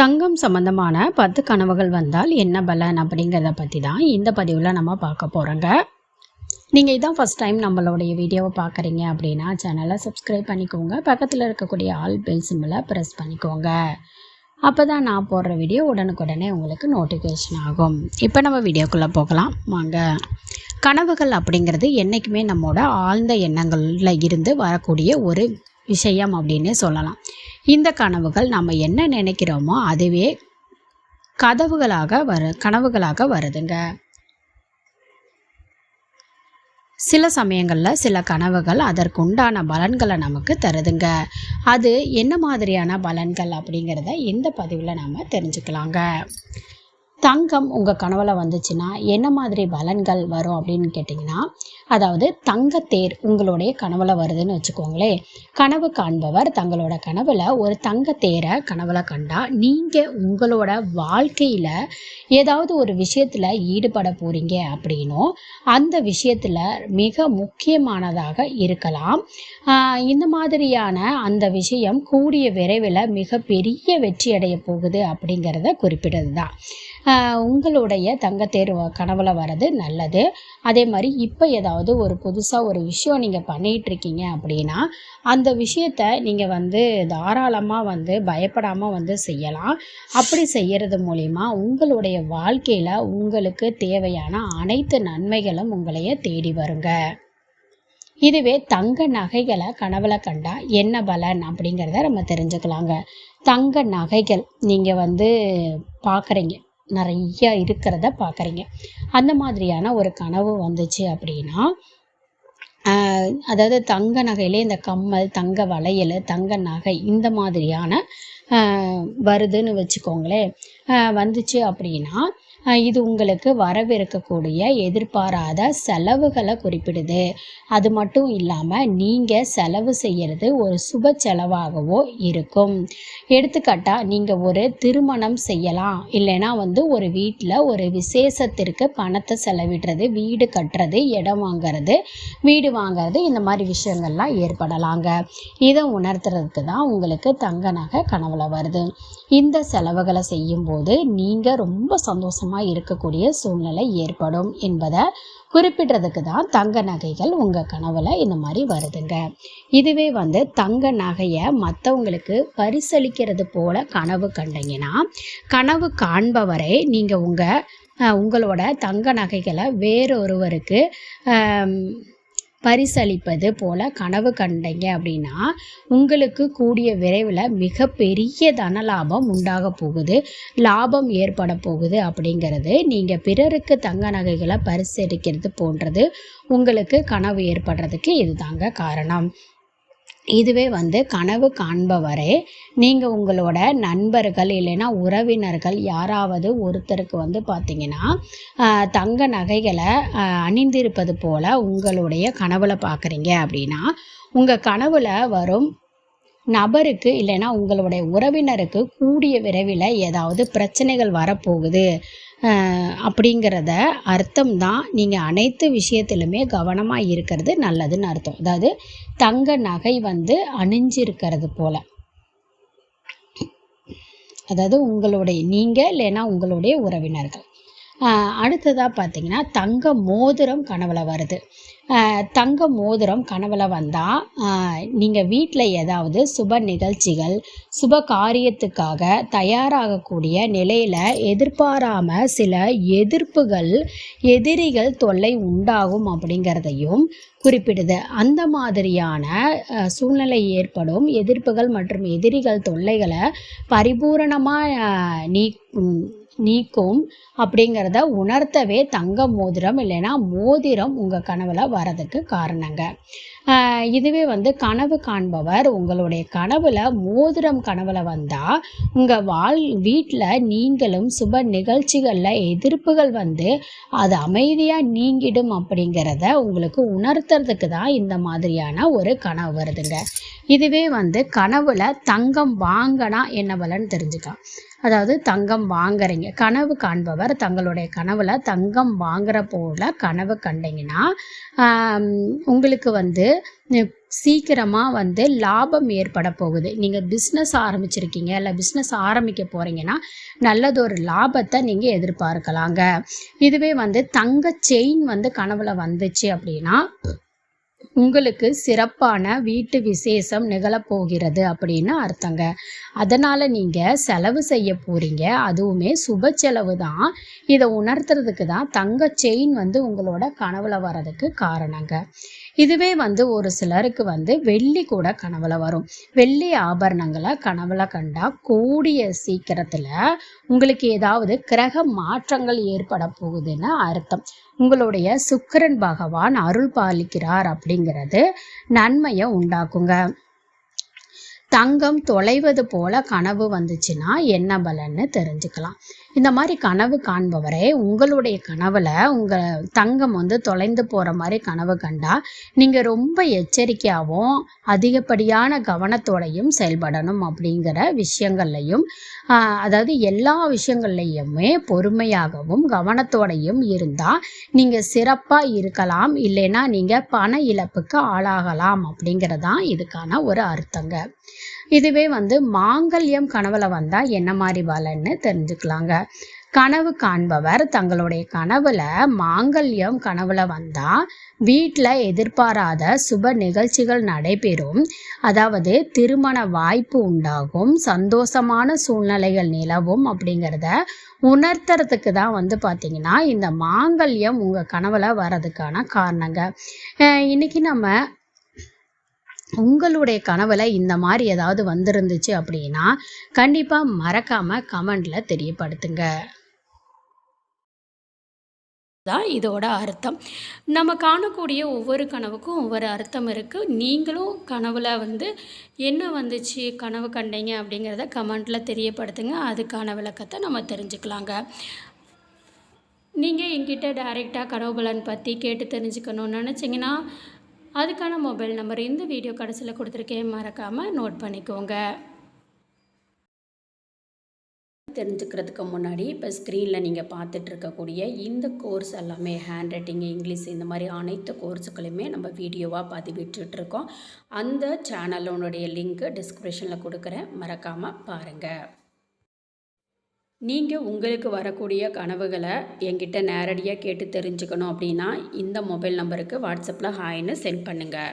தங்கம் சம்பந்தமான பத்து கனவுகள் வந்தால் என்ன பலன் அப்படிங்கிறத பற்றி தான் இந்த பதிவில் நம்ம பார்க்க போகிறோங்க நீங்கள் இதான் ஃபஸ்ட் டைம் நம்மளுடைய வீடியோவை பார்க்குறீங்க அப்படின்னா சேனலை சப்ஸ்கிரைப் பண்ணிக்கோங்க. பக்கத்தில் இருக்கக்கூடிய ஆல் பெல் சிம்பிளை ப்ரெஸ் பண்ணிக்கோங்க. அப்போ தான் நான் போடுற வீடியோ உடனுக்குடனே உங்களுக்கு நோட்டிஃபிகேஷன் ஆகும். இப்போ நம்ம வீடியோக்குள்ளே போகலாம். வாங்க. கனவுகள் அப்படிங்கிறது என்றைக்குமே நம்மளோட ஆழ்ந்த எண்ணங்களில் இருந்து வரக்கூடிய ஒரு விஷயம் அப்படின்னு சொல்லலாம். இந்த கனவுகள் நம்ம என்ன நினைக்கிறோமோ அதுவே கதவுகளாக வரு கனவுகளாக வருதுங்க. சில சமயங்களில் சில கனவுகள் அதற்குண்டான பலன்களை நமக்கு தருதுங்க. அது என்ன மாதிரியான பலன்கள் அப்படிங்கிறத இந்த பதிவில் நாம் தெரிஞ்சுக்கலாங்க. தங்கம் உங்கள் கனவில் வந்துச்சுன்னா என்ன மாதிரி பலன்கள் வரும் அப்படின்னு கேட்டிங்கன்னா அதாவது தங்கத்தேர் உங்களுடைய கனவில் வருதுன்னு வச்சுக்கோங்களேன். கனவு காண்பவர் தங்களோட கனவில் ஒரு தங்கத்தேரை கனவில் கண்டா நீங்கள் உங்களோட வாழ்க்கையில் ஏதாவது ஒரு விஷயத்தில் ஈடுபட போகிறீங்க அப்படின்னும் அந்த விஷயத்தில் மிக முக்கியமானதாக இருக்கலாம். இந்த மாதிரியான அந்த விஷயம் கூடிய விரைவில் மிகப்பெரிய வெற்றி அடைய போகுது அப்படிங்கிறத குறிப்பிடுறது தான் உங்களுடைய தங்கத்தேர் வ- கனவுல வர்றது நல்லது. அதே மாதிரி இப்போ ஏதாவது ஒரு புதுசாக ஒரு விஷயம் நீங்கள் பண்ணிகிட்டு இருக்கீங்க அப்படின்னா அந்த விஷயத்த நீங்கள் வந்து தாராளமாக வந்து பயப்படாமல் வந்து செய்யலாம். அப்படி செய்கிறது மூலிமா உங்களுடைய வாழ்க்கையில் உங்களுக்கு தேவையான அனைத்து நன்மைகளும் உங்களைய தேடி வருங்க. இதுவே தங்க நகைகளை கனவுல கண்டா என்ன பலன் அப்படிங்கிறத நம்ம தெரிஞ்சுக்கலாங்க. தங்க நகைகள் நீங்கள் வந்து பார்க்குறீங்க நிறைய இருக்கிறத பார்க்குறீங்க. அந்த மாதிரியான ஒரு கனவு வந்துச்சு அப்படின்னா அதாவது தங்க நகையிலே இந்த கம்மல் தங்க வளையல் தங்க நகை இந்த மாதிரியான வருதுன்னு வச்சுக்கோங்களேன். வந்துச்சு அப்படின்னா இது உங்களுக்கு வரவிருக்கக்கூடிய எதிர்பாராத செலவுகளை குறிப்பிடுது. அது மட்டும் இல்லாமல் நீங்கள் செலவு செய்கிறது ஒரு சுப செலவாகவோ இருக்கும். எடுத்துக்காட்டாக நீங்கள் ஒரு திருமணம் செய்யலாம். இல்லைன்னா வந்து ஒரு வீட்டில் ஒரு விசேஷத்திற்கு பணத்தை செலவிடுறது வீடு கட்டுறது இடம் வாங்குறது வீடு வாங்குறது இந்த மாதிரி விஷயங்கள்லாம் ஏற்படலாங்க. இதை உணர்த்துறதுக்கு தான் உங்களுக்கு தங்க நகை கனவுல வருது. இந்த செலவுகளை செய்யும்போது நீங்கள் ரொம்ப சந்தோஷமாக இருக்கக்கூடிய சூழ்நிலை ஏற்படும் என்பதை குறிப்பிடுறதுக்கு தான் தங்க நகைகள் உங்கள் கனவில் இந்த மாதிரி வருதுங்க. இதுவே வந்து தங்க நகையை மற்றவங்களுக்கு பரிசளிக்கிறது போல கனவு கண்டீங்கன்னா கனவு காண்பவரை நீங்கள் உங்கள் உங்களோட தங்க நகைகளை வேறொருவருக்கு பரிசளிப்பது போல கனவு கண்டீங்க அப்படின்னா உங்களுக்கு கூடிய விரைவில் மிகப்பெரிய தன லாபம் உண்டாக போகுது. லாபம் ஏற்பட போகுது அப்படிங்கிறது நீங்கள் பிறருக்கு தங்க நகைகளை பரிசளிக்கிறது போன்றது உங்களுக்கு கனவு ஏற்படுறதுக்கு இதுதாங்க காரணம். இதுவே வந்து கனவு காண்பவரே நீங்கள் உங்களோட நண்பர்கள் இல்லைன்னா உறவினர்கள் யாராவது ஒருத்தருக்கு வந்து பார்த்தீங்கன்னா தங்க நகைகளை அணிந்திருப்பது போல் உங்களுடைய கனவுல பார்க்குறீங்க அப்படின்னா உங்கள் கனவில் வரும் நபருக்கு இல்லைன்னா உங்களுடைய உறவினருக்கு கூடிய விரைவில் ஏதாவது பிரச்சனைகள் வரப்போகுது. அப்படிங்கிறத அர்த்தம் தான் நீங்கள் அனைத்து விஷயத்திலுமே கவனமாக இருக்கிறது நல்லதுன்னு அர்த்தம். அதாவது தங்க நகை வந்து அணிஞ்சிருக்கிறது போல. அதாவது உங்களுடைய நீங்கள் இல்லைன்னா உங்களுடைய உறவினர்கள். அடுத்ததாக பார்த்தீங்கன்னா தங்க மோதிரம் கனவுல வருது. தங்க மோதிரம் கனவுல வந்தால் நீங்கள் வீட்டில் ஏதாவது சுப நிகழ்ச்சிகள் சுப காரியத்துக்காக தயாராகக்கூடிய நிலையில் எதிர்பாராமல் சில எதிர்ப்புகள் எதிரிகள் தொல்லை உண்டாகும் அப்படிங்கிறதையும் குறிப்பிடுது. அந்த மாதிரியான சூழ்நிலை ஏற்படும். எதிர்ப்புகள் மற்றும் எதிரிகள் தொல்லைகளை பரிபூரணமாக நீ நீக்கும் அப்படிங்கிறத உணர்த்தவே தங்க மோதிரம் இல்லைன்னா மோதிரம் உங்கள் கனவில் வரதுக்கு காரணங்க. இதுவே வந்து கனவு காண்பவர் உங்களுடைய கனவில் மோதிரம் கனவில் வந்தால் உங்கள் வாழ் வீட்டில் நீங்களும் சுப நிகழ்ச்சிகளில் எதிர்ப்புகள் வந்து அது அமைதியாக நீங்கிடும் அப்படிங்கிறத உங்களுக்கு உணர்த்துறதுக்கு தான் இந்த மாதிரியான ஒரு கனவு வருதுங்க. இதுவே வந்து கனவில் தங்கம் வாங்கினா என்ன பலன்னு தெரிஞ்சுக்கலாம். அதாவது தங்கம் வாங்குறீங்க. கனவு காண்பவர் தங்களுடைய கனவுல தங்கம் வாங்குற போல கனவு கண்டீங்கன்னா உங்களுக்கு வந்து சீக்கிரமாக வந்து லாபம் ஏற்பட போகுது. நீங்கள் பிஸ்னஸ் ஆரம்பிச்சிருக்கீங்க இல்லை பிஸ்னஸ் ஆரம்பிக்க போகிறீங்கன்னா நல்லதொரு லாபத்தை நீங்கள் எதிர்பார்க்கலாங்க. இதுவே வந்து தங்க செயின் வந்து கனவுல வந்துச்சு அப்படின்னா உங்களுக்கு சிறப்பான வீட்டு விசேஷம் நிகழப்போகிறது அப்படின்னு அர்த்தங்க. அதனால் நீங்கள் செலவு செய்ய போகிறீங்க அதுவுமே சுப செலவு தான். இதை உணர்த்துறதுக்கு தான் தங்க செயின் வந்து உங்களோட கனவுல வர்றதுக்கு காரணங்க. இதுவே வந்து ஒரு சிலருக்கு வந்து வெள்ளி கூட கனவுல வரும். வெள்ளி ஆபரணங்களை கனவுல கண்டா கூடிய சீக்கிரத்தில் உங்களுக்கு ஏதாவது கிரக மாற்றங்கள் ஏற்பட போகுதுன்னு அர்த்தம். உங்களுடைய சுக்கிரன் பகவான் அருள் பாலிக்கிறார் அப்படிங்கிறது நன்மையை உண்டாக்குங்க. தங்கம் தொலைவது போல கனவு வந்துச்சுன்னா என்ன பலன்னு தெரிஞ்சுக்கலாம். இந்த மாதிரி கனவு காண்பவரே உங்களுடைய கனவுல உங்க தங்கம் வந்து தொலைந்து போற மாதிரி கனவு கண்டா நீங்க ரொம்ப எச்சரிக்கையாகவும் அதிகப்படியான கவனத்தோடையும் செயல்படணும் அப்படிங்கிற விஷயங்கள்லையும் அதாவது எல்லா விஷயங்கள்லையுமே பொறுமையாகவும் கவனத்தோடையும் இருந்தா நீங்க சிறப்பா இருக்கலாம். இல்லைன்னா நீங்க பண இழப்புக்கு ஆளாகலாம் அப்படிங்கிறதான் இதுக்கான ஒரு அர்த்தங்க. இதுவே வந்து மாங்கல்யம் கனவுல வந்தா என்ன மாதிரி பலன்னு தெரிஞ்சுக்கலாங்க. கனவு காண்பவர் தங்களுடைய கனவுல மாங்கல்யம் கனவுல வந்தா வீட்டில் எதிர்பாராத சுப நிகழ்ச்சிகள் நடைபெறும். அதாவது திருமண வாய்ப்பு உண்டாகும் சந்தோஷமான சூழ்நிலைகள் நிலவும் அப்படிங்கிறத உணர்த்துறதுக்கு தான் வந்து பார்த்தீங்கன்னா இந்த மாங்கல்யம் உங்கள் கனவுல வர்றதுக்கான காரணங்க. இன்னைக்கு நம்ம உங்களுடைய கனவுல இந்த மாதிரி ஏதாவது வந்திருந்துச்சு அப்படின்னா கண்டிப்பாக மறக்காம கமெண்ட்ல தெரியப்படுத்துங்க. தான் இதோட அர்த்தம். நம்ம காணக்கூடிய ஒவ்வொரு கனவுக்கும் ஒவ்வொரு அர்த்தம் இருக்குது நீங்களும் கனவுல வந்து என்ன வந்துச்சு கனவு கண்டீங்க அப்படிங்கிறத கமெண்ட்டில் தெரியப்படுத்துங்க. அதுக்கான விளக்கத்தை நம்ம தெரிஞ்சுக்கலாங்க. நீங்கள் எங்கிட்ட டைரெக்டாக கனவு பலன் பற்றி கேட்டு தெரிஞ்சுக்கணும்னு நினச்சிங்கன்னா அதுக்கான மொபைல் நம்பர் இந்த வீடியோ கடைசியில் கொடுத்துருக்கேன். மறக்காமல் நோட் பண்ணிக்கோங்க. தெரிஞ்சுக்கிறதுக்கு முன்னாடி இப்போ ஸ்க்ரீனில் நீங்கள் பார்த்துட்டு இருக்கக்கூடிய இந்த கோர்ஸ் எல்லாமே ஹேண்ட் ரைட்டிங் இங்கிலீஷ் இந்த மாதிரி அனைத்து கோர்ஸுகளையுமே நம்ம வீடியோவாக பதிவிட்டுருக்கோம் அந்த சேனலோனுடைய லிங்க்கு டிஸ்கிரிப்ஷனில் கொடுக்குறேன். மறக்காமல் பாருங்கள் நீங்கள் உங்களுக்கு வரக்கூடிய கனவுகளை என்கிட்ட நேரடியாக கேட்டு தெரிஞ்சுக்கணும் அப்படின்னா இந்த மொபைல் நம்பருக்கு வாட்ஸ்அப்பில் ஹாய்னு சென்ட் பண்ணுங்கள்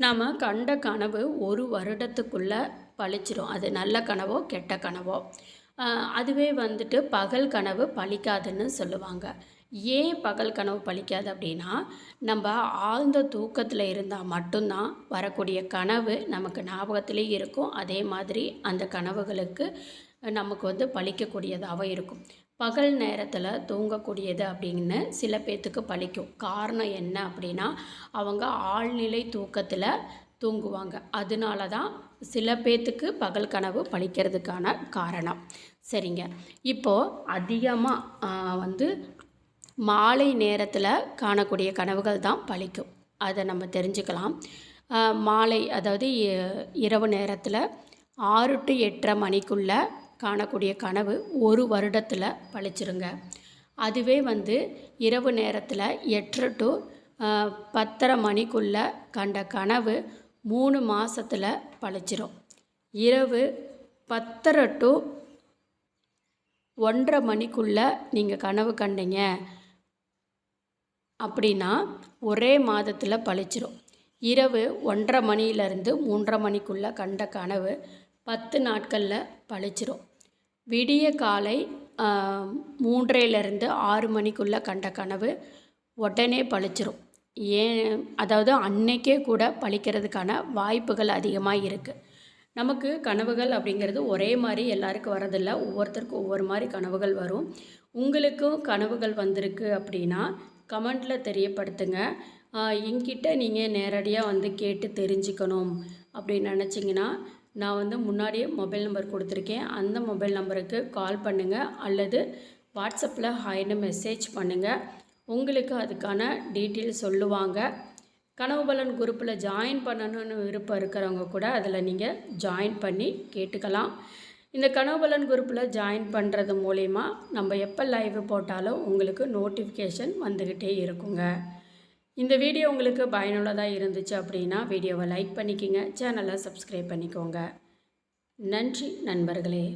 நாம் கண்ட கனவு ஒரு வருடத்துக்குள்ளே பழிச்சிரும். அது நல்ல கனவோ கெட்ட கனவோ. அதுவே வந்துட்டு பகல் கனவு பழிக்காதுன்னு சொல்லுவாங்க. ஏன் பகல் கனவு பழிக்காது அப்படின்னா நம்ம ஆழ்ந்த தூக்கத்தில் இருந்தால் மட்டும்தான் வரக்கூடிய கனவு நமக்கு ஞாபகத்திலே இருக்கும். அதே மாதிரி அந்த கனவுகளுக்கு நமக்கு வந்து பழிக்கக்கூடியதாகவும் இருக்கும். பகல் நேரத்தில் தூங்கக்கூடியது அப்படின்னு சில பேர்த்துக்கு பழிக்கும். காரணம் என்ன அப்படின்னா அவங்க ஆழ்நிலை தூக்கத்தில் தூங்குவாங்க. அதனால தான் சில பேர்த்துக்கு பகல் கனவு பழிக்கிறதுக்கான காரணம். சரிங்க. இப்போது அதிகமாக வந்து மாலை நேரத்தில் காணக்கூடிய கனவுகள் தான் பழிக்கும். அதை நம்ம தெரிஞ்சுக்கலாம். மாலை அதாவது இரவு நேரத்தில் ஆறு டு எட்டரை மணிக்குள்ளே காணக்கூடிய கனவு ஒரு வருடத்தில் பழிச்சிருங்க. அதுவே வந்து இரவு நேரத்தில் எட்டு டு பத்தரை மணிக்குள்ளே கண்ட கனவு மூணு மாதத்தில் பழிச்சிரும். இரவு பத்தரை டு ஒன்றரை மணிக்குள்ளே நீங்கள் கனவு கண்டீங்க அப்படின்னா ஒரே மாதத்தில் பழிச்சிரும். இரவு ஒன்றரை மணியிலேருந்து மூன்றரை மணிக்குள்ளே கண்ட கனவு பத்து நாட்களில் பழிச்சிரும். விடிய காலை மூன்றையிலேருந்து ஆறு மணிக்குள்ளே கண்ட கனவு உடனே பழிச்சிரும். ஏன் அதாவது அன்னைக்கே கூட பழிக்கிறதுக்கான வாய்ப்புகள் அதிகமாக இருக்குது நமக்கு கனவுகள் அப்படிங்கிறது ஒரே மாதிரி எல்லாருக்கும் வரதில்ல ஒவ்வொருத்தருக்கும் ஒவ்வொரு மாதிரி கனவுகள் வரும். உங்களுக்கும் கனவுகள் வந்திருக்கு அப்படின்னா கமெண்ட்டில் தெரியப்படுத்துங்க. என்கிட்ட நீங்கள் நேரடியாக வந்து கேட்டு தெரிஞ்சுக்கணும் அப்படின்னு நினச்சிங்கன்னா நான் வந்து முன்னாடியே மொபைல் நம்பர் கொடுத்துருக்கேன். அந்த மொபைல் நம்பருக்கு கால் பண்ணுங்கள் அல்லது வாட்ஸ்அப்பில் ஹாய்னு மெசேஜ் பண்ணுங்கள் உங்களுக்கு அதுக்கான டீட்டெயில் சொல்லுவாங்க. கனவு பலன் குரூப்பில் ஜாயின் பண்ணணும்னு விருப்பம் இருக்கிறவங்க கூட அதில் நீங்கள் ஜாயின் பண்ணி கேட்டுக்கலாம். இந்த கனவு பலன் குரூப்பில் ஜாயின் பண்ணுறது மூலயமா நம்ம எப்போ லைவ் போட்டாலும் உங்களுக்கு நோட்டிஃபிகேஷன் வந்துக்கிட்டே இருக்குங்க. இந்த வீடியோ உங்களுக்கு பயனுள்ளதாக இருந்துச்சு அப்படின்னா வீடியோவை லைக் பண்ணிக்கிங்க சேனலை சப்ஸ்கிரைப் பண்ணிக்கோங்க. நன்றி நண்பர்களே.